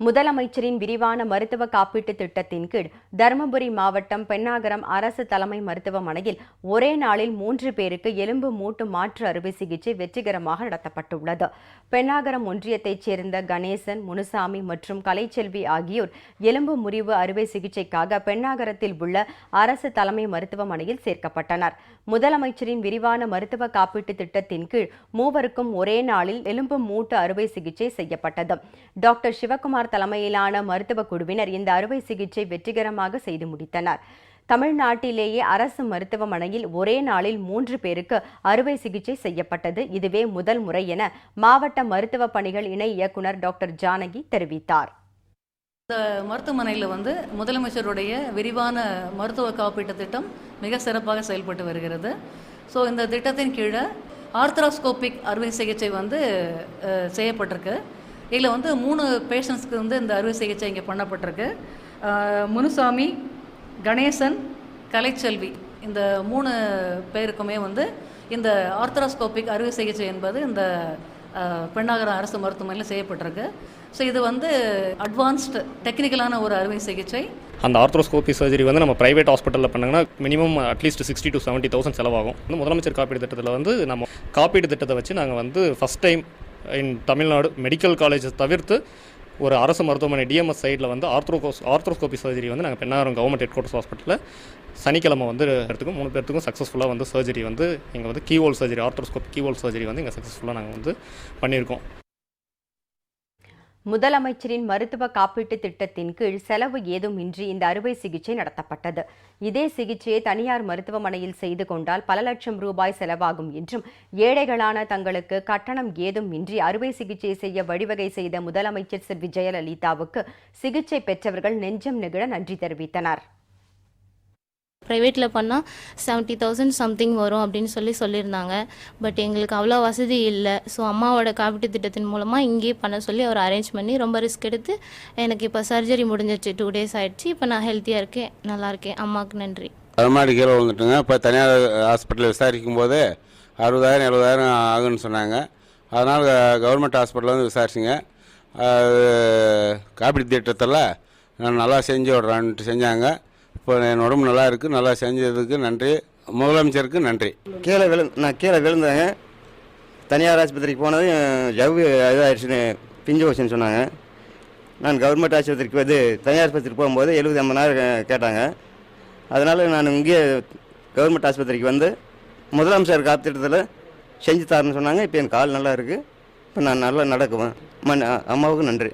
முதலமைச்சரின் விரிவான மருத்துவ காப்பீட்டு திட்டத்தின் கீழ் தருமபுரி மாவட்டம் பெண்ணாகரம் அரசு தலைமை மருத்துவமனையில் ஒரே நாளில் மூன்று பேருக்கு எலும்பு மூட்டு மாற்று அறுவை சிகிச்சை வெற்றிகரமாக நடத்தப்பட்டுள்ளது. பெண்ணாகரம் ஒன்றியத்தைச் சேர்ந்த கணேசன் முனுசாமி மற்றும் கலைச்செல்வி ஆகியோர் எலும்பு முறிவு அறுவை சிகிச்சைக்காக பெண்ணாகரத்தில் உள்ள அரசு தலைமை மருத்துவமனையில் சேர்க்கப்பட்டனர். முதலமைச்சரின் விரிவான மருத்துவ காப்பீட்டு திட்டத்தின் கீழ் மூவருக்கும் ஒரே நாளில் எலும்பு மூட்டு அறுவை சிகிச்சை செய்யப்பட்டது. டாக்டர் சிவகுமார் தலைமையிலான மருத்துவ குழுவினர் இந்த அறுவை சிகிச்சை வெற்றிகரமாக செய்து முடித்தனர். தமிழ்நாட்டிலேயே அரசு மருத்துவமனையில் ஒரே நாளில் மூன்று பேருக்கு அறுவை சிகிச்சை செய்யப்பட்டது. இதுவே முதல் முறை என மாவட்ட மருத்துவ பணிகள் இணை இயக்குனர் டாக்டர் ஜானகி தெரிவித்தார். இந்த மருத்துவமனையில் வந்து முதலமைச்சருடைய விரிவான மருத்துவ காப்பீட்டு திட்டம் மிக சிறப்பாக செயல்பட்டு வருகிறது. ஸோ இந்த திட்டத்தின் கீழே ஆர்த்ராஸ்கோபிக் அறுவை சிகிச்சை வந்து செய்யப்பட்டிருக்கு. இதில் வந்து மூணு பேஷண்ட்ஸ்க்கு வந்து இந்த அறுவை சிகிச்சை இங்கே பண்ணப்பட்டிருக்கு. முனுசாமி கணேசன் கலைச்செல்வி. இந்த மூணு பேருக்குமே வந்து இந்த ஆர்த்தராஸ்கோபிக் அறுவை சிகிச்சை என்பது இந்த பெண்ணாகரம் அரசு மருத்துவமனையில் செய்யப்பட்டிருக்கு. ஸோ இது வந்து அட்வான்ஸ்டு டெக்னிக்கலான ஒரு அறுவை சிகிச்சை. அந்த ஆர்த்ரோஸ்கோபி சர்ஜரி வந்து நம்ம பிரைவேட் ஹாஸ்பிட்டலில் பண்ணாங்கன்னா minimum at least sixty to seventy thousand செலவாகும். வந்து முதலமைச்சர் காப்பீடு திட்டத்தில் வந்து நம்ம காப்பீடு திட்டத்தை வச்சு நாங்கள் வந்து first time in Tamil Nadu medical காலேஜை தவிர்த்து ஒரு அரசு மருத்துவமனை டிஎம்எஸ் சைடில் வந்து ஆர்த்ரோகோஸ் ஆர்த்ரோஸ்கோபி சர்ஜரி வந்து நாங்கள் பெண்ணாரம் கவர்மெண்ட் ஹெட் குவார்ட்டர்ஸ் ஹாஸ்பிட்டலில் சனிக்கிழமை வந்து எடுத்துக்கும். மூணு பேர்த்துக்கும் சக்ஸஸ்ஃபுல்லாக வந்து சர்ஜரி வந்து இங்கே வந்து keyhole surgery arthroscopy keyhole surgery வந்து இங்கே சக்ஸஸ்ஃபுல்லாக நாங்கள் வந்து பண்ணியிருக்கோம். முதலமைச்சரின் மருத்துவ காப்பீட்டு திட்டத்தின் கீழ் செலவு ஏதும் இன்றி இந்த அறுவை சிகிச்சை நடத்தப்பட்டது. இதே சிகிச்சையை தனியார் மருத்துவமனையில் செய்து கொண்டால் பல லட்சம் ரூபாய் செலவாகும் என்றும் ஏழைகளான தங்களுக்கு கட்டணம் ஏதும் இன்றி அறுவை சிகிச்சை செய்ய வழிவகை செய்த முதலமைச்சர் செல்வி ஜெயலலிதாவுக்கு சிகிச்சை பெற்றவர்கள் நெஞ்சம் நெகிழ நன்றி தெரிவித்தனர். ப்ரைவேட்டில் பண்ணால் செவன்ட்டி தௌசண்ட் சம்திங் வரும் அப்படின்னு சொல்லி சொல்லியிருந்தாங்க. பட் எங்களுக்கு அவ்வளோ வசதி இல்லை. ஸோ அம்மாவோட காப்பீட்டு திட்டத்தின் மூலமாக இங்கேயே பண்ண சொல்லி அவர் அரேஞ்ச் பண்ணி ரொம்ப ரிஸ்க் எடுத்து எனக்கு இப்போ சர்ஜரி முடிஞ்சிச்சு டூ டேஸ் ஆகிடுச்சு இப்போ நான் ஹெல்த்தியாக இருக்கேன். நல்லா இருக்கேன். அம்மாவுக்கு நன்றி. அதுமாதிரி கீழே வந்துட்டுங்க இப்போ தனியார் ஹாஸ்பிட்டலில் விசாரிக்கும் போது அறுபதாயிரம் எழுபதாயிரம் ஆகுன்னு சொன்னாங்க. அதனால் கவர்மெண்ட் ஹாஸ்பிட்டலில் வந்து விசாரிச்சிங்க. காப்பீட்டு காப்பீடு திட்டத்தில் நான் நல்லா செஞ்சு விட்றான்ட்டு செஞ்சாங்க. இப்போ என் உடம்பு நல்லா இருக்குது நல்லா செஞ்சதுக்கு நன்றி. முதலமைச்சருக்கு நன்றி. கீழே விழு நான் கீழே விழுந்தேங்க தனியார் ஆஸ்பத்திரிக்கு போனது ஜவ்வு இதாகிடுச்சுன்னு பிஞ்சு போச்சுன்னு சொன்னாங்க. நான் கவர்மெண்ட் ஆஸ்பத்திரிக்கு வந்து தனியார் ஆஸ்பத்திரிக்கு போகும்போது எழுபது ஐம்பதாயிரம் கேட்டாங்க. அதனால் நான் இங்கேயே கவர்மெண்ட் ஆஸ்பத்திரிக்கு வந்து முதலமைச்சர் காத்திட்டத்தில் செஞ்சு தரேன்னு சொன்னாங்க. இப்போ என் கால் நல்லா இருக்குது இப்போ நான் நல்லா நடக்குவேன். மண் அம்மாவுக்கு நன்றி.